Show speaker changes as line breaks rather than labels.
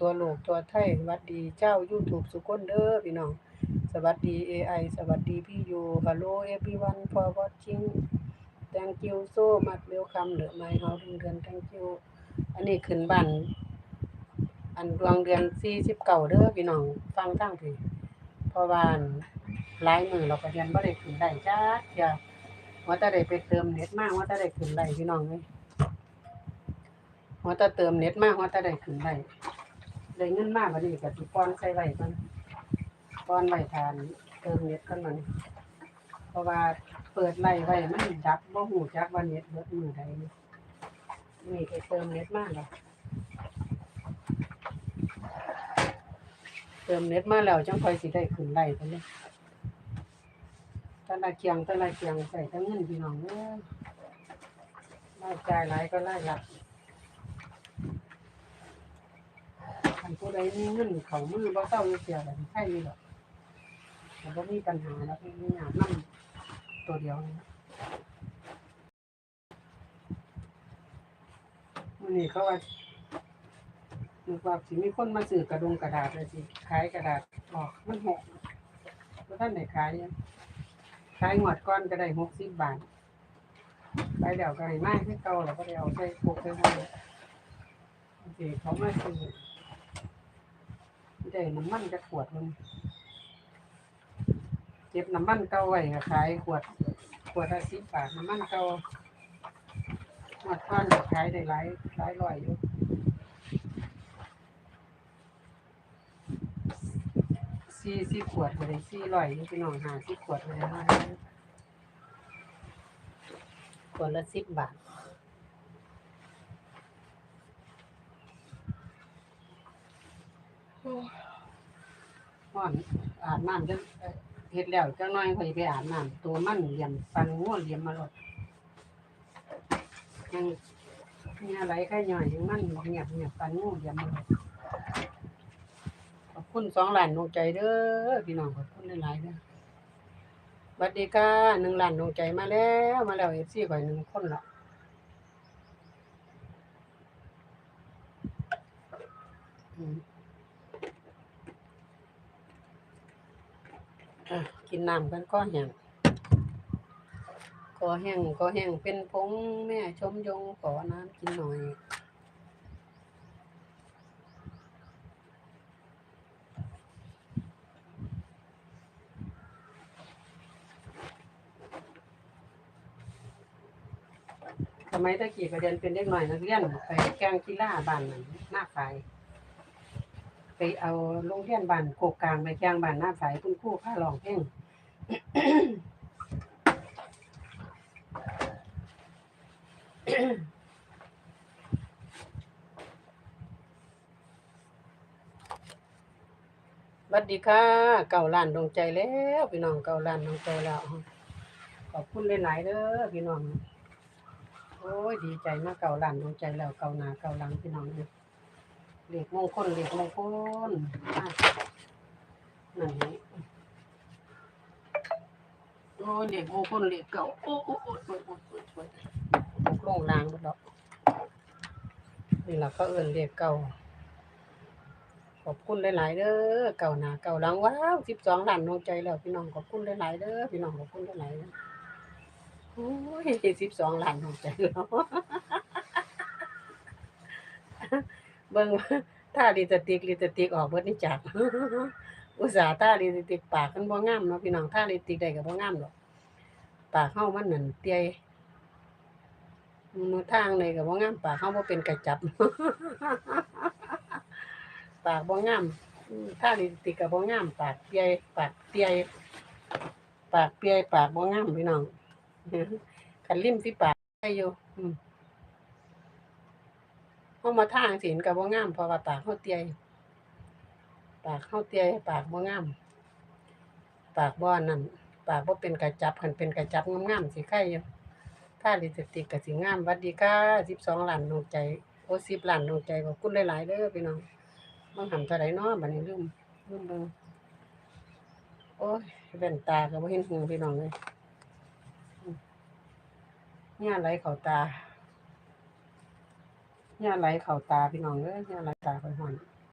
ตัวโลกตัวไทยสวัสดีเจ้า YouTube สุคนเด้อพี่น้อง สวัสดี AI สวัสดีพี่ยู Hello everyone for watching Thank you so much welcome เด้อ my house เดือน Thank you อันนี้ขึ้นบ้านอันดวงเดือน49เก่าเด้อพี่น้องฟังทางพี่เพราะว่าอันหลายมือเราก็เรียนบ่ได้ขึ้นได้จ้าเที่ยว่าแต่ได้ไปเติมเน็ตมากว่าแต่ได้ขึ้นได้พี่น้องเอ้ยว่าแต่เติมเน็ตมากว่าแต่ได้ขึ้นได้ ได้เงินมากบัดนี้ก็สิป้อนใส่ไว้ก่อนป้อนไว้ทานเติมเน็ตกันมันเพราะว่าเปิดไล่ไว้มันดับบ่ฮู้จักว่าเน็ตเบิดมือใดนี่นี่ไปเติมเน็ตมากแล้วเติมเน็ตมาแล้วจังค่อยสิได้ขึ้นไล่ไปเลยต่ละเคียงต่ละเคียงใส่ทั้งเงินพี่น้องเอ้ยรายจ่ายหลายก็รายรับ คันผู้ใดมีเงินเขามือบ่เศร้าอยู่เสียแบบใช่นี่หรอกแต่บ่มีปัญหาแล้วมีหยาดนั่งตัวเดียวนี่วันนี้เขาว่านึกว่าสิมีคนมาซื้อกระดงกระดาษเลยสิขายกระดาษออกมันหกแล้วท่านไหนขายเนี่ยขายหมดก้อนก็ได้หกสิบบาทไปเดี๋ยวก็ให้มากที่เก่าแล้วก็ได้เอาใส่พวกใส่ห้อยสิเขามาซื้อ ได้น้ำมันจะขวดมันเก็บน้ำมันเก่าไว้ก็ขายขวด ขวดละสิบบาทน้ำมันเก่าหมดก้อนก็ขายได้หลายหลายร้อยอยู่สี่สิบขวดเลยสี่ร้อยนี่พี่น้องหาสิบขวดเลยขวดละสิบบาทก่ อนอาบน้ำจะเอ่อเฮ็ดแล้วจังน้อยค่อยไปอาบน้ำตัวมันเหลี่ยมฟันงัวเหลี่ยมมาหลดยังมีอะไรแค่ย่อยยังมันเงียบเงียบฟันงูเหลี่ยมมาหลดขอบคุณสองล้านดวงใจเด้อพี่น้องขอบคุณหลายๆเด้อสวัสดีค่ะหนึ่งล้านดวงใจมาแล้วมาแล้วเอฟซีข่อยหนึ่งคนละอืมอะ กินน้ำกันก็แห้งก็แห้งก็แห้งเป็นพงแม่ชมยงขอน้ำกินหน่อยสมัยตะกี้ก็เรียนเป็นเด็กหน่อยนักเรียนไปแกงกีฬาบ้านนั้นหน้าฝ่าย ไปเอาโรงเรียนบ้านโคกกลางไปแกงบ้านหน้าฝ่ายคุณครูพาร้องเพลงสวัสดีค่ะ เก่าล้านดวงใจแล้วพี่น้องเก่าล้านดวงใจแล้วขอบคุณหลายๆเด้อพี่น้องโอ้ยดีใจมากเก่าหลานดวงใจแล้วเก่าหนาเก่าหลังพี่น้องเลย เรียกมงคลเรียกมงคลอะนั่นนี่โอ้เรียกมงคลเรียกเก่าโอ้โอ้โอ้โอ้โอ้โอ้โอ้ตกลงลางไปแล้วนี่แหละเขาเอินเรียกเก่าขอบคุณหลายๆเด้อเก่าหนาเก่าหลังว้าวสิบสองล้านดวงใจแล้วพี่น้องขอบคุณหลายๆเด้อพี่น้องขอบคุณหลายๆเด้อโอ้ยสิบสองล้านหัวใจแล้ว เบิ่งว่าถ้าลิปสติกลิปสติกออกเบิดนี่จักอุตส่าห์ถ้าลิปสติกปากมันบ่งามเนาะพี่น้องถ้าลิปสติกได้ก็บ่งามหรอกปากเฮามันนั่นเตี้ยมือทางเลยก็บ่งามปากเฮาบ่เป็นกระจับ ปากบ่งามอืมถ้าลิปสติกก็บ่งามปากเปียปากเปียปากเปียปากบ่งามพี่น้องคันริมฝีปากได้อยู่อืม เฮามาทางศีลก็บ่งามเพราะว่าปากเฮาเตียปากเฮาเตียปากบ่งาม ปากบ่นั่นปากบ่เป็นกระจับคันเป็นกระจับงามๆสิไข่อยู่ถ้าลิปสติกก็สิงามวัดดีค่ะ12ล้านดวงใจโอ้10ล้านดวงใจขอบคุณหลายๆเด้อพี่น้องมันหันเท่าใดเนาะบัดนี้ลืมลืมเบิ่งโอ้ยแว่นตาก็บ่เห็นหูพี่น้องเลยเนี่ยไหลเขาตา เนี่ยไหลเข่าตาพี่น้องเอ้ยเนี่ยไหลตาไปหอน